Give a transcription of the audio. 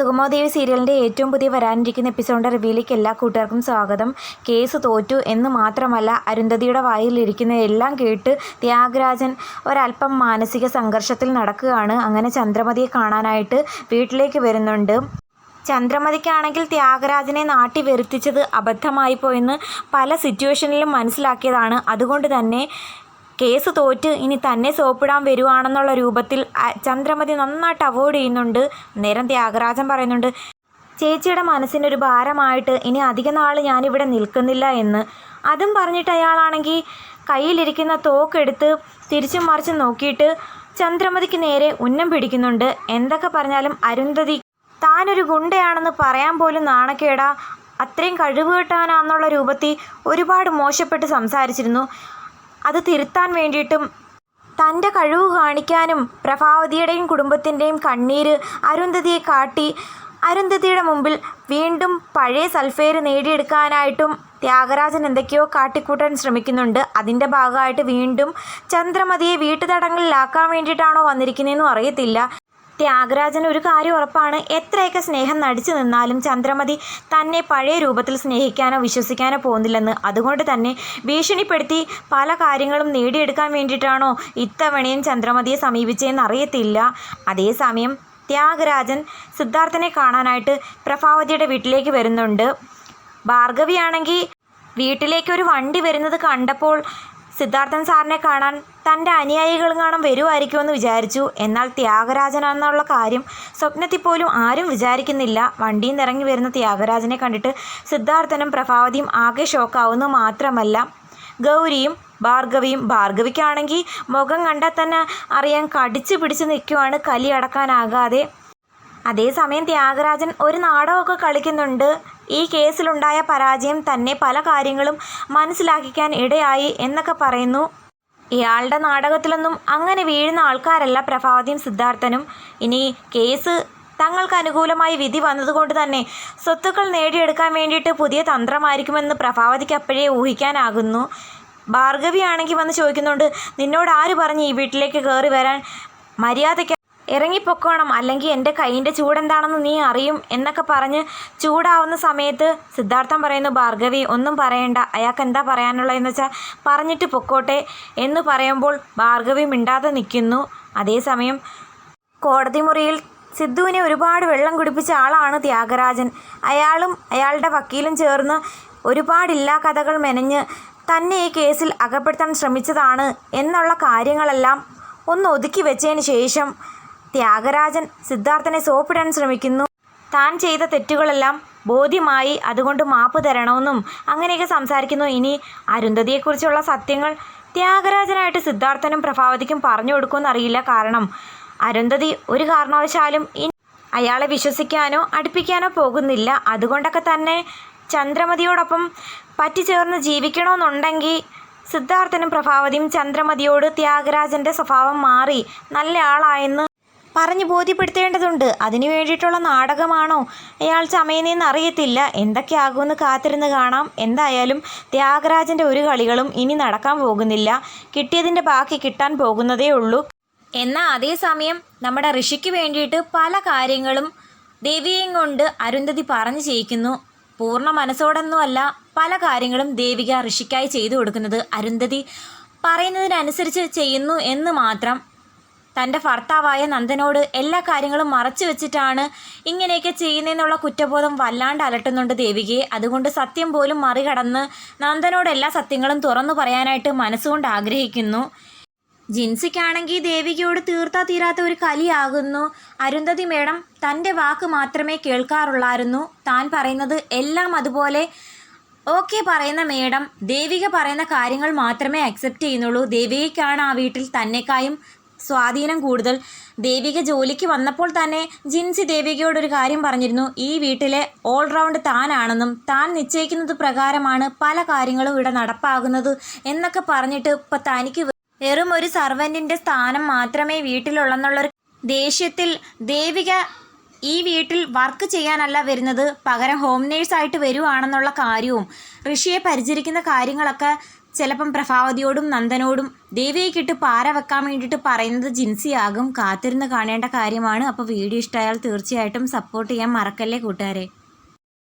സുഗമോദേവി സീരിയലിന്റെ ഏറ്റവും പുതിയ വരാനിരിക്കുന്ന എപ്പിസോഡിന്റെ റിവ്യൂലേക്ക് എല്ലാ കൂട്ടുകാർക്കും സ്വാഗതം. കേസ് തോറ്റു എന്ന് മാത്രമല്ല അരുന്ധതിയുടെ വായിലിരിക്കുന്ന എല്ലാം കേട്ട് ത്യാഗരാജൻ ഒരല്പം മാനസിക സംഘർഷത്തിൽ നടക്കുകയാണ്. അങ്ങനെ ചന്ദ്രമതിയെ കാണാനായിട്ട് വീട്ടിലേക്ക് വരുന്നുണ്ട്. ചന്ദ്രമതിക്കാണെങ്കിൽ ത്യാഗരാജനെ നാട്ടി വരുത്തിച്ചത് അബദ്ധമായി പോയെന്ന് പല സിറ്റുവേഷനിലും മനസ്സിലാക്കിയതാണ്. അതുകൊണ്ട് തന്നെ കേസ് തോറ്റ് ഇനി തന്നെ സോപ്പിടാൻ വരുവാണെന്നുള്ള രൂപത്തിൽ ചന്ദ്രമതി നന്നായിട്ട് അവോയ്ഡ് ചെയ്യുന്നുണ്ട്. നേരം ത്യാഗരാജൻ പറയുന്നുണ്ട് ചേച്ചിയുടെ മനസ്സിനൊരു ഭാരമായിട്ട് ഇനി അധിക നാൾ ഞാനിവിടെ നിൽക്കുന്നില്ല എന്ന്. അതും പറഞ്ഞിട്ട് അയാളാണെങ്കിൽ കയ്യിലിരിക്കുന്ന തോക്കെടുത്ത് തിരിച്ചും മറിച്ചും നോക്കിയിട്ട് ചന്ദ്രമതിക്ക് നേരെ ഉന്നം പിടിക്കുന്നുണ്ട്. എന്തൊക്കെ പറഞ്ഞാലും അരുന്ധതി താനൊരു ഗുണ്ടയാണെന്ന് പറയാൻ പോലും നാണക്കേടാ. അത്രയും കഴിവ് കിട്ടാനാന്നുള്ള രൂപത്തിൽ ഒരുപാട് മോശപ്പെട്ട് സംസാരിച്ചിരുന്നു. അത് തിരുത്താൻ വേണ്ടിയിട്ടും തന്റെ കഴിവ് കാണിക്കാനും പ്രഭാവതിയുടെയും കുടുംബത്തിന്റെയും കണ്ണീര് അരുന്ധതിയെ കാട്ടി അരുന്ധതിയുടെ മുമ്പിൽ വീണ്ടും പഴയ സൽഫേര് നേടിയെടുക്കാനായിട്ടും ത്യാഗരാജൻ എന്തൊക്കെയോ കാട്ടിക്കൂട്ടാൻ ശ്രമിക്കുന്നുണ്ട്. അതിന്റെ ഭാഗമായിട്ട് വീണ്ടും ചന്ദ്രമതിയെ വീട്ടുതടങ്കലിലാക്കാൻ വേണ്ടിയിട്ടാണോ വന്നിരിക്കുന്നതെന്നും അറിയത്തില്ല. ത്യാഗരാജന് ഒരു കാര്യം ഉറപ്പാണ്. എത്രയൊക്കെ സ്നേഹം നടിച്ചു നിന്നാലും ചന്ദ്രമതി തന്നെ പഴയ രൂപത്തിൽ സ്നേഹിക്കാനോ വിശ്വസിക്കാനോ പോകുന്നില്ലെന്ന്. അതുകൊണ്ട് തന്നെ ഭീഷണിപ്പെടുത്തി പല കാര്യങ്ങളും നേടിയെടുക്കാൻ വേണ്ടിയിട്ടാണോ ഇത്തവണയും ചന്ദ്രമതിയെ സമീപിച്ചതെന്ന് അറിയത്തില്ല. അതേസമയം ത്യാഗരാജൻ സിദ്ധാർത്ഥനെ കാണാനായിട്ട് പ്രഭാവതിയുടെ വീട്ടിലേക്ക് വരുന്നുണ്ട്. ഭാർഗവിയാണെങ്കിൽ വീട്ടിലേക്ക് ഒരു വണ്ടി വരുന്നത് കണ്ടപ്പോൾ സിദ്ധാർത്ഥൻ സാറിനെ കാണാൻ തന്റെ അനുയായികളും കാണാൻ വരുമായിരിക്കുമെന്ന് വിചാരിച്ചു. എന്നാൽ ത്യാഗരാജനാണെന്നുള്ള കാര്യം സ്വപ്നത്തിൽ പോലും ആരും വിചാരിക്കുന്നില്ല. വണ്ടിയിൽ നിറങ്ങി വരുന്ന ത്യാഗരാജനെ കണ്ടിട്ട് സിദ്ധാർത്ഥനും പ്രഭാവതിയും ആകെ ഷോക്കാവുന്നു മാത്രമല്ല ഗൗരിയും ഭാർഗവിയും ഭാർഗവിക്കാണെങ്കിൽ മുഖം കണ്ടാൽ തന്നെ അറിയാൻ കടിച്ചു പിടിച്ച് നിൽക്കുവാണ് കലി അടക്കാനാകാതെ. അതേസമയം ത്യാഗരാജൻ ഒരു നാടകമൊക്കെ കളിക്കുന്നുണ്ട്. ഈ കേസിലുണ്ടായ പരാജയം തന്നെ പല കാര്യങ്ങളും മനസ്സിലാക്കിക്കാൻ ഇടയായി എന്നൊക്കെ പറയുന്നു. ഇയാളുടെ നാടകത്തിലൊന്നും അങ്ങനെ വീഴുന്ന ആൾക്കാരല്ല പ്രഭാവതിയും സിദ്ധാർത്ഥനും. ഇനി കേസ് തങ്ങൾക്ക് അനുകൂലമായി വിധി വന്നതുകൊണ്ട് തന്നെ സ്വത്തുക്കൾ നേടിയെടുക്കാൻ വേണ്ടിയിട്ട് പുതിയ തന്ത്രമായിരിക്കുമെന്ന് പ്രഭാവതിക്ക് അപ്പോഴേ ഊഹിക്കാനാകുന്നു. ഭാർഗവിയാണെങ്കിൽ വന്ന് ചോദിക്കുന്നുണ്ട് നിന്നോട് ആര് പറഞ്ഞ് ഈ വീട്ടിലേക്ക് കയറി വരാൻ? മര്യാദയ്ക്ക് ഇറങ്ങിപ്പൊക്കോണം. അല്ലെങ്കിൽ എന്റെ കൈയിന്റെ ചൂടെന്താണെന്ന് നീ അറിയും എന്നൊക്കെ പറഞ്ഞ് ചൂടാവുന്ന സമയത്ത് സിദ്ധാർത്ഥം പറയുന്നു ഭാർഗവി ഒന്നും പറയണ്ട. അയാൾക്ക് എന്താ പറയാനുള്ളതെന്ന് വെച്ചാൽ പറഞ്ഞിട്ട് പൊക്കോട്ടെ എന്ന് പറയുമ്പോൾ ഭാർഗവി മിണ്ടാതെ നിൽക്കുന്നു. അതേസമയം കോടതി മുറിയിൽ സിദ്ധുവിനെ ഒരുപാട് വെള്ളം കുടിപ്പിച്ച ആളാണ് ത്യാഗരാജൻ. അയാളും അയാളുടെ വക്കീലും ചേർന്ന് ഒരുപാടില്ലാ കഥകൾ മെനഞ്ഞ് തന്നെ ഈ കേസിൽ അകപ്പെടുത്താൻ ശ്രമിച്ചതാണ് എന്നുള്ള കാര്യങ്ങളെല്ലാം ഒന്ന് ഒതുക്കി വെച്ചതിന് ശേഷം ത്യാഗരാജൻ സിദ്ധാർത്ഥനെ സോപ്പിടാൻ ശ്രമിക്കുന്നു. താൻ ചെയ്ത തെറ്റുകളെല്ലാം ബോധ്യമായി അതുകൊണ്ട് മാപ്പ് തരണമെന്നും അങ്ങനെയൊക്കെ സംസാരിക്കുന്നു. ഇനി അരുന്ധതിയെക്കുറിച്ചുള്ള സത്യങ്ങൾ ത്യാഗരാജനായിട്ട് സിദ്ധാർത്ഥനും പ്രഭാവതിക്കും പറഞ്ഞു കൊടുക്കുമെന്ന് അറിയില്ല. കാരണം അരുന്ധതി ഒരു കാരണവശാലും അയാളെ വിശ്വസിക്കാനോ അടുപ്പിക്കാനോ പോകുന്നില്ല. അതുകൊണ്ടൊക്കെ തന്നെ ചന്ദ്രമതിയോടൊപ്പം പറ്റിച്ചേർന്ന് ജീവിക്കണമെന്നുണ്ടെങ്കിൽ സിദ്ധാർത്ഥനും പ്രഭാവതിയും ചന്ദ്രമതിയോട് ത്യാഗരാജന്റെ സ്വഭാവം മാറി നല്ല ആളായെന്ന് പറഞ്ഞ് ബോധ്യപ്പെടുത്തേണ്ടതുണ്ട്. അതിനു വേണ്ടിയിട്ടുള്ള നാടകമാണോ? അയാൾ ചമയുന്നതെന്ന് അറിയത്തില്ല എന്തൊക്കെയാകുമെന്ന് കാത്തിരുന്ന് കാണാം. എന്തായാലും ത്യാഗരാജന്റെ ഒരു കളികളും ഇനി നടക്കാൻ പോകുന്നില്ല. കിട്ടിയതിന്റെ ബാക്കി കിട്ടാൻ പോകുന്നതേ ഉള്ളൂ. എന്നാൽ അതേസമയം നമ്മുടെ ഋഷിക്ക് വേണ്ടിയിട്ട് പല കാര്യങ്ങളും ദേവിയെയും കൊണ്ട് അരുന്ധതി പറഞ്ഞു ചെയ്യിക്കുന്നു. പൂർണ മനസ്സോടൊന്നുമല്ല പല കാര്യങ്ങളും ദേവിക ഋഷിക്കായി ചെയ്തു കൊടുക്കുന്നത് അരുന്ധതി പറയുന്നതിനനുസരിച്ച് ചെയ്യുന്നു എന്ന് മാത്രം തന്റെ ഭർത്താവായ നന്ദനോട് എല്ലാ കാര്യങ്ങളും മറച്ചു വെച്ചിട്ടാണ് ഇങ്ങനെയൊക്കെ ചെയ്യുന്നതെന്നുള്ള കുറ്റബോധം വല്ലാണ്ട് അലട്ടുന്നുണ്ട് ദേവികയെ. അതുകൊണ്ട് സത്യം പോലും മറികടന്ന് നന്ദനോട് എല്ലാ സത്യങ്ങളും തുറന്നു പറയാനായിട്ട് മനസ്സുകൊണ്ട് ആഗ്രഹിക്കുന്നു. ജിൻസിക്കാണെങ്കിൽ ദേവികയോട് തീർത്താ തീരാത്ത ഒരു കലിയാകുന്നു. അരുന്ധതി മേഡം തന്റെ വാക്ക് മാത്രമേ കേൾക്കാറുള്ളായിരുന്നു. താൻ പറയുന്നത് എല്ലാം അതുപോലെ ഓക്കെ പറയുന്ന മേഡം ദേവിക പറയുന്ന കാര്യങ്ങൾ മാത്രമേ അക്സെപ്റ്റ് ചെയ്യുന്നുള്ളൂ. ദേവികയ്ക്കാണ് ആ വീട്ടിൽ തന്നെക്കായും സ്വാധീനം കൂടുതൽ. ദേവിക ജോലിക്ക് വന്നപ്പോൾ തന്നെ ജിൻസി ദേവികയോടൊരു കാര്യം പറഞ്ഞിരുന്നു. ഈ വീട്ടിലെ ഓൾറൗണ്ട് താനാണെന്നും താൻ നിശ്ചയിക്കുന്നത് പ്രകാരമാണ് പല കാര്യങ്ങളും ഇവിടെ നടപ്പാകുന്നത് എന്നൊക്കെ പറഞ്ഞിട്ട് ഇപ്പം തനിക്ക് വെറും ഒരു സർവന്റിന്റെ സ്ഥാനം മാത്രമേ വീട്ടിലുള്ളെന്നുള്ളൊരു ദേഷ്യത്തിൽ ദേവിക ഈ വീട്ടിൽ വർക്ക് ചെയ്യാനല്ല വരുന്നത്. പകരം ഹോം നേഴ്സായിട്ട് വരുവാണെന്നുള്ള കാര്യവും ഋഷിയെ പരിചരിക്കുന്ന കാര്യങ്ങളൊക്കെ ചിലപ്പം പ്രഭാവതിയോടും നന്ദനോടും ദേവിയെ ദേവിയേക്കിട്ട് പാര വെക്കാൻ വേണ്ടിയിട്ട് പറയുന്നത് ജിൻസിയാകും. കാത്തിരുന്ന് കാണേണ്ട കാര്യമാണ്. അപ്പോൾ വീഡിയോ ഇഷ്ടമായാൽ തീർച്ചയായിട്ടും സപ്പോർട്ട് ചെയ്യാൻ മറക്കല്ലേ കൂട്ടുകാരെ.